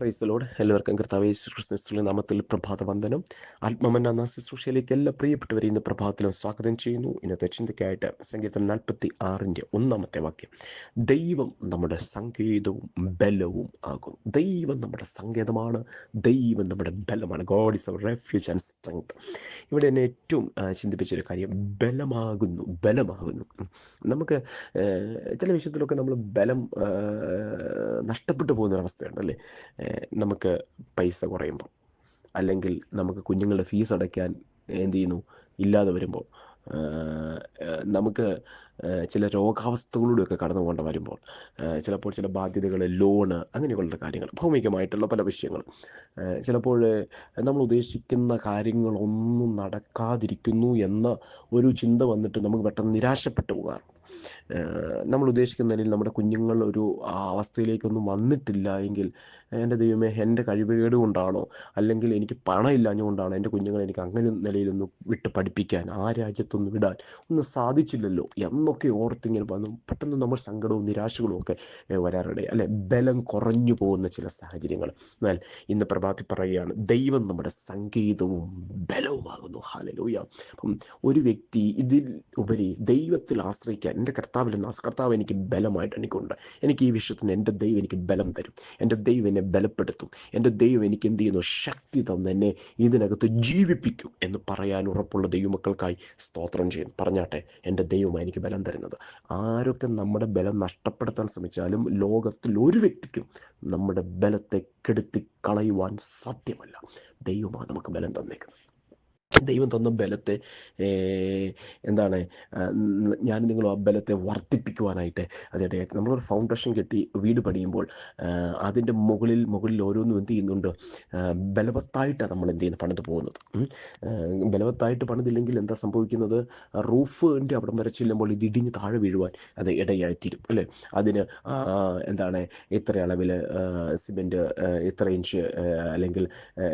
പ്രൈസലോട് എല്ലാവർക്കും കർത്താവ് യേശു ക്രിസ്തുവിന്റെ നാമത്തിൽ പ്രഭാത വന്ദനം. ആത്മമന്ന എന്ന ശുശ്രൂഷയിലേക്ക് എല്ലാ പ്രിയപ്പെട്ടവരെയും ഇന്ന് പ്രഭാതത്തിലും സ്വാഗതം ചെയ്യുന്നു. ഇന്നത്തെ ചിന്തയ്ക്കായിട്ട് സംഗീതം നാൽപ്പത്തി ആറിന്റെ ഒന്നാമത്തെ വാക്യം. ദൈവം നമ്മുടെ സംഗീതവും ബലവും ആകും. ദൈവം നമ്മുടെ സംഗീതമാണ് ദൈവം നമ്മുടെ ബലമാണ്. God is our refuge and strength ഇവിടെ എന്നെ ഏറ്റവും ചിന്തിപ്പിച്ചൊരു കാര്യം ബലമാകുന്നു ബലമാകുന്നു. നമുക്ക് ചില വിഷയത്തിലൊക്കെ നമ്മൾ ബലം നഷ്ടപ്പെട്ടു പോകുന്നൊരവസ്ഥയുണ്ട് അല്ലേ നമുക്ക് പൈസ കുറയുമ്പോൾ അല്ലെങ്കിൽ നമുക്ക് കുഞ്ഞുങ്ങളുടെ ഫീസ് അടയ്ക്കാൻ എന്ത് ചെയ്യുന്നു? ഇല്ലാതെ വരുമ്പോൾ നമുക്ക് ചില രോഗാവസ്ഥകളിലൂടെയൊക്കെ കടന്നു പോകേണ്ട വരുമ്പോൾ ചിലപ്പോൾ ചില ബാധ്യതകൾ ലോണ് അങ്ങനെയുള്ള കാര്യങ്ങൾ ഭൗമികമായിട്ടുള്ള പല വിഷയങ്ങൾ ചിലപ്പോൾ നമ്മൾ ഉദ്ദേശിക്കുന്ന കാര്യങ്ങളൊന്നും നടക്കാതിരിക്കുന്നു എന്ന ഒരു ചിന്ത വന്നിട്ട് നമുക്ക് പെട്ടെന്ന് നിരാശപ്പെട്ടു പോകാറുണ്ട്. നമ്മൾ ഉദ്ദേശിക്കുന്ന നിലയിൽ നമ്മുടെ കുഞ്ഞുങ്ങൾ ഒരു അവസ്ഥയിലേക്കൊന്നും വന്നിട്ടില്ല എങ്കിൽ എന്റെ ദൈവമേ എന്റെ കഴിവുകേട് കൊണ്ടാണോ? അല്ലെങ്കിൽ എനിക്ക് പണം ഇല്ലാഞ്ഞുകൊണ്ടാണോ എന്റെ കുഞ്ഞുങ്ങളെ എനിക്ക് അങ്ങനെ നിലയിലൊന്നും വിട്ട് പഠിപ്പിക്കാൻ ആ രാജ്യത്തൊന്ന് വിടാൻ ഒന്നും സാധിച്ചില്ലല്ലോ എന്നൊക്കെ ഓർത്തിങ്ങനെ വന്നു. പെട്ടെന്ന് നമ്മൾ സങ്കടവും നിരാശകളും ഒക്കെ വരാറുണ്ട്. അല്ലെ? ബലം കുറഞ്ഞു പോകുന്ന ചില സാഹചര്യങ്ങൾ. എന്നാൽ ഇന്ന് പ്രഭാതി പറയുകയാണ് ദൈവം നമ്മുടെ സംഗീതവും ബലവുമാകുന്നു. ഹാലലൂയ അപ്പം ഒരു വ്യക്തി ഇതിൽ ഉപരി ദൈവത്തിൽ ആശ്രയിക്കാൻ എന്റെ കർത്താവിൽ നിന്ന് കർത്താവ് എനിക്ക് ബലമായിട്ട് എനിക്കുണ്ട്. എനിക്ക് ഈ വിഷയത്തിന് എന്റെ ദൈവം എനിക്ക് ബലം തരും. എന്റെ ദൈവം എന്നെ ബലപ്പെടുത്തും. എന്റെ ദൈവം എനിക്ക് എന്ത് ചെയ്യുന്നു? ശക്തി തന്ന് എന്നെ ഇതിനകത്ത് ജീവിപ്പിക്കും എന്ന് പറയാൻ ഉറപ്പുള്ള ദൈവമക്കൾക്കായി സ്തോത്രം ചെയ്യും. പറഞ്ഞാട്ടെ എന്റെ ദൈവമായി എനിക്ക് ബലം തരുന്നത്. ആരൊക്കെ നമ്മുടെ ബലം നഷ്ടപ്പെടുത്താൻ ശ്രമിച്ചാലും ലോകത്തിൽ ഒരു വ്യക്തിക്കും നമ്മുടെ ബലത്തെ കെടുത്തി കളയുവാൻ സാധ്യമല്ല ദൈവമാണ് നമുക്ക് ബലം തന്നേക്കുന്നത് ദൈവം തന്ന ബലത്തെ എന്താണ് ഞാൻ നിങ്ങൾ ആ ബലത്തെ വർദ്ധിപ്പിക്കുവാനായിട്ട് അതിന്റെ നമ്മളൊരു ഫൗണ്ടേഷൻ കെട്ടി വീട് പണിയുമ്പോൾ അതിന്റെ മുകളിൽ മുകളിൽ ഓരോന്നും എന്ത് ചെയ്യുന്നുണ്ട് ബലവത്തായിട്ടാണ് നമ്മൾ എന്ത് ചെയ്യുന്നത് പണിത് പോകുന്നത്. ബലവത്തായിട്ട് പണിതില്ലെങ്കിൽ എന്താ സംഭവിക്കുന്നത്? റൂഫിന്റെ അവിടം വരെ ചെല്ലുമ്പോൾ ഇത് ഇടിഞ്ഞ് താഴെ വീഴുവാൻ അത് ഇടയായിത്തീരും അല്ലേ? അതിന് എന്താണ് ഇത്ര അളവിൽ സിമെന്റ് ഇത്ര ഇഞ്ച് അല്ലെങ്കിൽ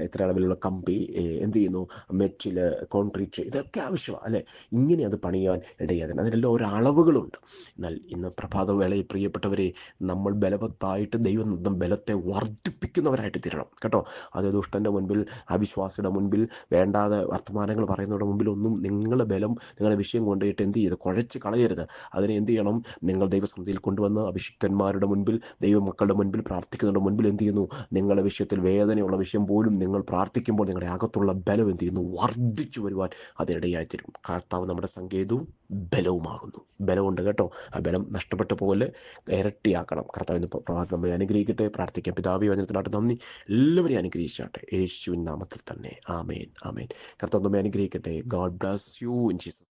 ഇത്ര അളവിലുള്ള കമ്പി എന്ത് ചെയ്യുന്നു? മെറ്റിൽ കോൺക്രീറ്റ് ഇതൊക്കെ ആവശ്യമാണ് അല്ലേ? ഇങ്ങനെ അത് പണിയാൻ ഇടയാകുന്നത് അതിനെല്ലാം ഓരോ അളവുകളുണ്ട്. എന്നാൽ ഇന്ന് പ്രഭാതവേളയിൽ പ്രിയപ്പെട്ടവരെ നമ്മൾ ബലവത്തായിട്ട് ദൈവം ബലത്തെ വർദ്ധിപ്പിക്കുന്നവരായിട്ട് തീരണം കേട്ടോ? അത് ദുഷ്ടന്റെ മുൻപിൽ അവിശ്വാസിയുടെ മുൻപിൽ വേണ്ടാതെ വർത്തമാനങ്ങൾ പറയുന്നവരുടെ മുമ്പിൽ ഒന്നും നിങ്ങളുടെ ബലം നിങ്ങളുടെ വിഷയം കൊണ്ടുപോയിട്ട് എന്ത് ചെയ്ത് കുഴച്ച് കളയരുത്. അതിനെ എന്ത് ചെയ്യണം? നിങ്ങൾ ദൈവസമിതിയിൽ കൊണ്ടുവന്ന് അഭിഷിക്തന്മാരുടെ മുൻപിൽ ദൈവമക്കളുടെ മുൻപിൽ പ്രാർത്ഥിക്കുന്നവരുടെ മുൻപിൽ എന്ത് ചെയ്യുന്നു? നിങ്ങളുടെ വിഷയത്തിൽ വേദനയുള്ള വിഷയം പോലും നിങ്ങൾ പ്രാർത്ഥിക്കുമ്പോൾ നിങ്ങളുടെ അകത്തുള്ള ബലം എന്ത് ചെയ്യുന്നു? വർദ്ധിച്ചു വരുവാൻ അതിനിടയായി തരും കർത്താവ് നമ്മുടെ സങ്കേതവും ബലവുമാകുന്നു. ബലമുണ്ട് കേട്ടോ. ആ ബലം നഷ്ടപ്പെട്ട പോലെ ഇരട്ടിയാക്കണം. കർത്താവ് ഇന്ന് നമ്മെ അനുഗ്രഹിക്കട്ടെ. പ്രാർത്ഥിക്കാം. പിതാവി വചനത്തിനായിട്ട് നന്ദി. എല്ലാവരെയും അനുഗ്രഹിച്ചാട്ടെ. യേശുവിൻ നാമത്തിൽ തന്നെ. ആമേൻ. ആമേൻ. കർത്താവ് നമ്മെ അനുഗ്രഹിക്കട്ടെ. God bless you in Jesus